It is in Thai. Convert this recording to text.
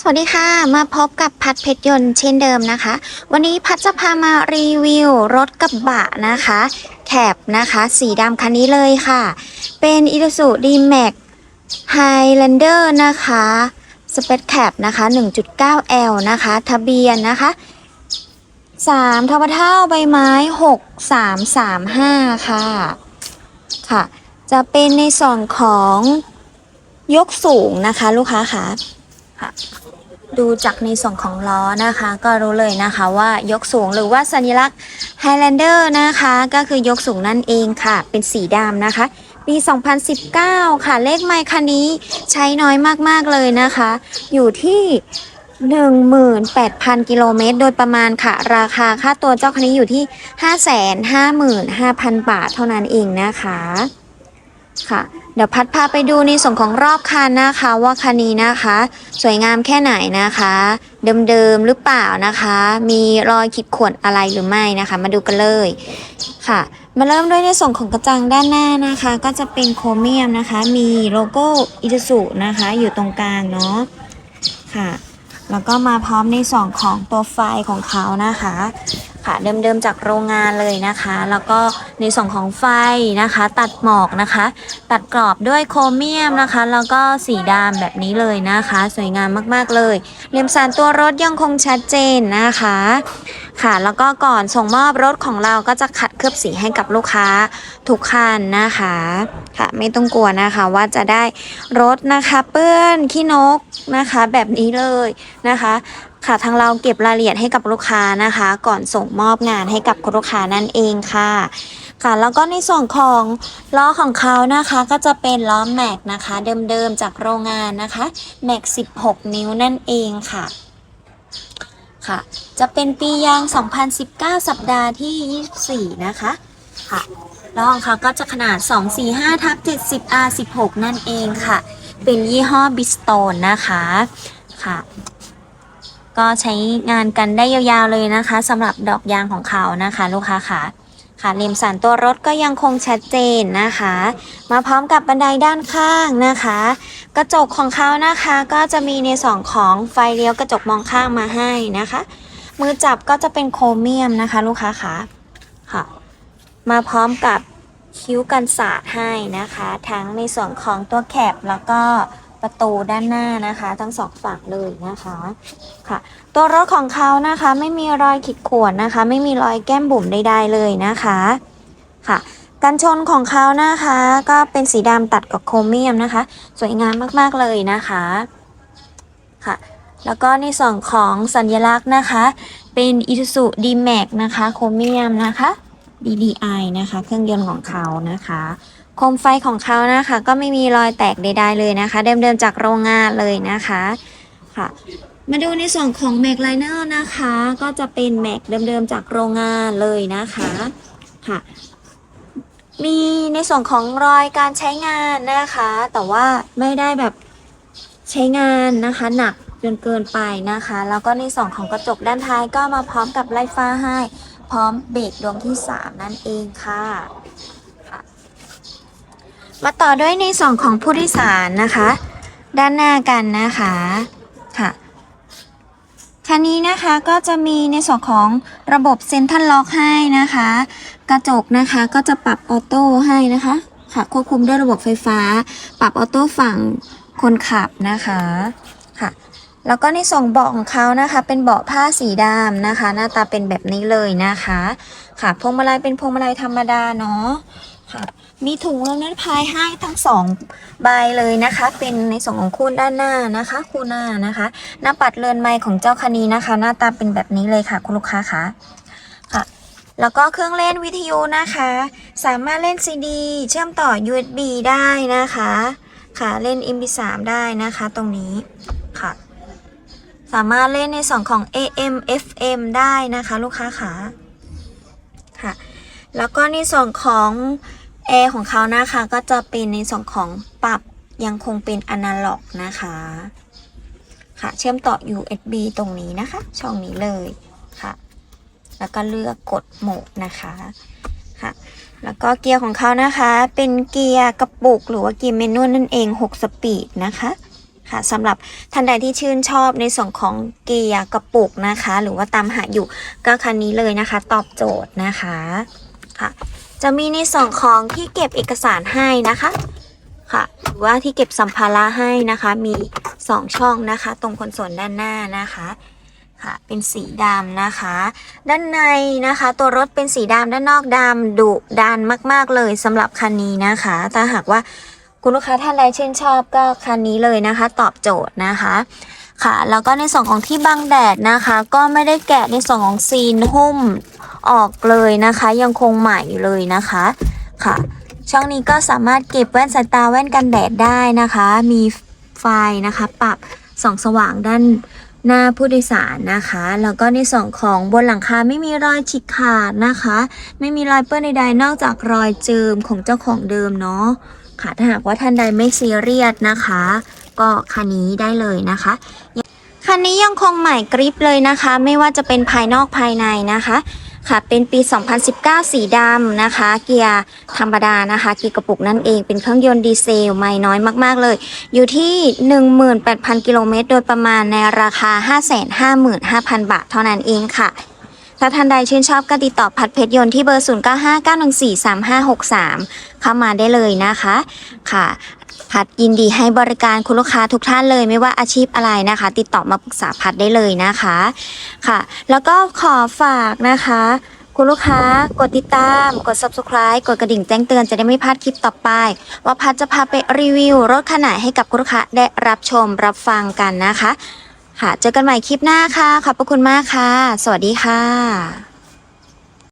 สวัสดีค่ะ มาพบกับพัดเพชรยนต์เช่นเดิมนะคะ วันนี้พัดจะพามารีวิวรถกระบะนะคะ แคบนะคะ สีดำคันนี้เลยค่ะ เป็น i s u z u D-Max Highlander นะคะสเปซแคปนะคะ 1.9L นะคะ ทะเบียนนะคะ 3ทบเท่าใบไม้ 6335 ค่ะ ค่ะ จะเป็นในส่วนของยกสูงนะคะ ลูกค้าค่ะ ค่ะ ดูจากในส่วนของล้อนะคะ ก็รู้เลยนะคะว่ายกสูงหรือว่าสัญลักษณ์ Highlander นะคะ ก็คือยกสูงนั่นเองค่ะ เป็นสีดำนะคะ ปี 2019 ค่ะเลขไมค์คันนี้ใช้น้อยมากๆเลยนะคะ อยู่ที่18,000 กิโลเมตร โดยประมาณค่ะ ราคาค่าตัวเจ้าคันนี้อยู่ที่ 555,000 บาทเท่านั้นเองนะคะ ค่ะ เดี๋ยวพัดพาไปดูในส่วนของรอบคันนะคะ ว่าคันนี้นะคะ สวยงามแค่ไหนนะคะ เดิมๆหรือเปล่านะคะ มีรอยขีดข่วนอะไรหรือไม่นะคะ มาดูกันเลยค่ะ มาเริ่มด้วยในส่วนของกระจังด้านหน้านะคะ ก็จะเป็นโครเมียมนะคะ มีโลโก้อิตสุนะคะ อยู่ตรงกลางเนาะค่ะ แล้วก็มาพร้อมในส่วนของตัวไฟของเขานะคะ ค่ะเดิมๆจากโรงงานเลยนะคะ แล้วก็ในส่วนของไฟนะคะ ตัดหมอกนะคะ ตัดกรอบด้วยโครเมียมนะคะ แล้วก็สีดำแบบนี้เลยนะคะ สวยงามมากๆเลยเลียมสารตัวรถยังคงชัดเจนนะคะค่ะแล้วก็ก่อนส่งมอบรถของเราก็จะขัดเคลือบสีให้กับลูกค้าทุกคันนะคะค่ะไม่ต้องกลัวนะคะว่าจะได้รถนะคะ เปื้อนขี้นกนะคะ แบบนี้เลยนะคะ ค่ะทางเราเก็บรายละเอียดให้กับลูกค้านะคะ ก่อนส่งมอบงานให้กับลูกค้านั่นเองค่ะ ค่ะแล้วก็ในส่วนของล้อของเขานะคะก็จะเป็นล้อแม็กนะคะ เดิมๆจากโรงงานนะคะแม็ก 16 นิ้วนั่นเองค่ะค่ะ จะเป็นปียาง 2019 สัปดาห์ที่ 24 นะคะค่ะล้อของเขาก็จะขนาด 245ทับ70 R 16 นั่นเองค่ะ เป็นยี่ห้อบิสโตนนะคะค่ะ ก็ใช้งานกันได้ยาวๆเลยนะคะสำหรับดอกยางของเขานะคะ ลูกค้าค่ะค่ะเลมสันตัวรถก็ยังคงชัดเจนนะคะ มาพร้อมกับบันไดด้านข้างนะคะ กระจกของเขานะคะก็จะมีในส่วนของไฟเลี้ยวกระจกมองข้างมาให้นะคะ มือจับก็จะเป็นโครเมียมนะคะ ลูกค้าค่ะค่ะ มาพร้อมกับคิ้วกันสาดให้นะคะ ทั้งในส่วนของตัวแคปแล้วก็ ประตูด้านหน้านะคะ ทั้งสองฝั่งเลยนะคะค่ะ ตัวรถของเขานะคะไม่มีรอยขีดข่วนนะคะ ไม่มีรอยแก้มบุ๋มใดๆเลยนะคะค่ะกันชนของเขานะคะ ก็เป็นสีดำตัดกับโครเมียมนะคะ สวยงามมากๆเลยนะคะค่ะแล้วก็ในส่วนของสัญลักษณ์นะคะ เป็น i s u z u D-Max นะคะ โครเมียมนะคะ DDI นะคะ เครื่องยนต์ของเขานะคะ โคมไฟของเขานะคะ ก็ไม่มีรอยแตกใดๆเลยนะคะ เดิมๆจากโรงงานเลยนะคะค่ะ มาดูในส่วนของ Mac Liner นะคะ ก็จะเป็น Mac เดิมๆจากโรงงานเลยนะคะค่ะ มีในส่วนของรอยการใช้งานนะคะ แต่ว่าไม่ได้แบบใช้งานนะคะหนักจนเกินไปนะคะ แล้วก็ในส่วนของกระจกด้านท้ายก็มาพร้อมกับไลฟ้าให้ พร้อมเบรกดวงที่ 3 นั่นเองค่ะ มาต่อด้วยในส่วนของผู้โดยสารนะคะ ด้านหน้ากันนะคะค่ะคันนี้นะคะก็จะมีในส่วนของระบบเซ็นทรัลล็อกให้นะคะ กระจกนะคะก็จะปรับออโต้ให้นะคะค่ะควบคุมด้วยระบบไฟฟ้า ปรับออโต้ฝั่งคนขับนะคะค่ะ แล้วก็ในส่วนเบาะของเขานะคะ เป็นเบาะผ้าสีดำนะคะ หน้าตาเป็นแบบนี้เลยนะคะ ค่ะพวงมาลัยเป็นพวงมาลัยธรรมดาเนาะ ค่ะมีถุงลมนิรภัยให้ทั้งสองใบเลยนะคะ เป็นในส่วนของคู่ด้านหน้านะคะ คู่หน้านะคะ หน้าปัดเรือนไม้ของเจ้าคันนี้นะคะ หน้าตาเป็นแบบนี้เลยค่ะ คุณลูกค้าคะค่ะ แล้วก็เครื่องเล่นวิทยุนะคะ สามารถเล่นซีดีเชื่อมต่อ USB ได้นะคะ ค่ะเล่น MP3 ได้นะคะตรงนี้ค่ะ สามารถเล่นในส่วนของ AM FM ได้นะคะ ลูกค้าคะค่ะแล้วก็ในส่วนของ แอร์ของเขานะคะก็จะเป็นในส่วนของปรับยังคงเป็นอนาล็อกนะคะ ค่ะเชื่อมต่อ USB ตรงนี้นะคะ ช่องนี้เลยค่ะ แล้วก็เลือกกดโหมดนะคะค่ะ แล้วก็เกียร์ของเขานะคะ เป็นเกียร์กระปุก หรือว่าเกียร์เมนวลนั่นเอง 6 สปีดนะคะค่ะสำหรับท่านใดที่ชื่นชอบในส่วนของเกียร์กระปุกนะคะ หรือว่าตามหาอยู่ก็คันนี้เลยนะคะ ตอบโจทย์นะคะค่ะ จะมีในส่วนของที่เก็บเอกสารให้นะคะค่ะหรือว่าที่เก็บสัมภาระให้นะคะ มี 2 ช่องนะคะ ตรงคอนโซลด้านหน้านะคะค่ะเป็นสีดำนะคะ ด้านในนะคะ ตัวรถเป็นสีดำด้านนอกดำดุดันมาก ๆ เลยสำหรับคันนี้นะคะ ถ้าหากว่าคุณลูกค้าท่านใดชื่นชอบก็คันนี้เลยนะคะ ตอบโจทย์นะคะค่ะแล้วก็ในส่วนของที่บังแดดนะคะ ก็ไม่ได้แกะในส่วนของซีนหุ้ม ออกเลยนะคะ ยังคงใหม่อยู่เลยนะคะค่ะ ช่องนี้ก็สามารถเก็บแว่นสายตาแว่นกันแดดได้นะคะ มีไฟนะคะ ปรับส่องสว่างด้านหน้าผู้โดยสารนะคะ แล้วก็ในส่วนของบนหลังคาไม่มีรอยฉีกขาดนะคะ ไม่มีรอยเปื้อนใดๆนอกจากรอยเจิมของเจ้าของเดิมเนาะค่ะถ้าหากว่าท่านใดไม่ซีเรียสนะคะ ก็คันนี้ได้เลยนะคะคันนี้ยังคงใหม่กริปเลยนะคะ ไม่ว่าจะเป็นภายนอกภายในนะคะ ค่ะ เป็นปี 2019 สีดำนะคะ เกียร์ธรรมดานะคะ เกียร์กระปุกนั่นเอง เป็นเครื่องยนต์ดีเซล ไม่น้อยมากๆเลย อยู่ที่ 18,000 กิโลเมตร โดยประมาณในราคา 555,000 บาทเท่านั้นเองค่ะ ถ้าท่านใดชื่นชอบก็ติดต่อพัดเพชรยนต์ที่เบอร์ 0959143563 เข้ามาได้เลยนะคะค่ะ พัดยินดีให้บริการคุณลูกค้าทุกท่านเลยไม่ว่าอาชีพอะไรนะคะ ติดต่อมาปรึกษาพัดได้เลยนะคะค่ะ แล้วก็ขอฝากนะคะคุณลูกค้ากดติดตาม กด subscribe กดกระดิ่งแจ้งเตือนจะได้ไม่พลาดคลิปต่อไป ว่าพัดจะพาไปรีวิวรถคันไหนให้กับคุณลูกค้าได้รับชมรับฟังกันนะคะ ค่ะ เจอกันใหม่คลิปหน้าค่ะ ขอบพระคุณมากค่ะ สวัสดีค่ะ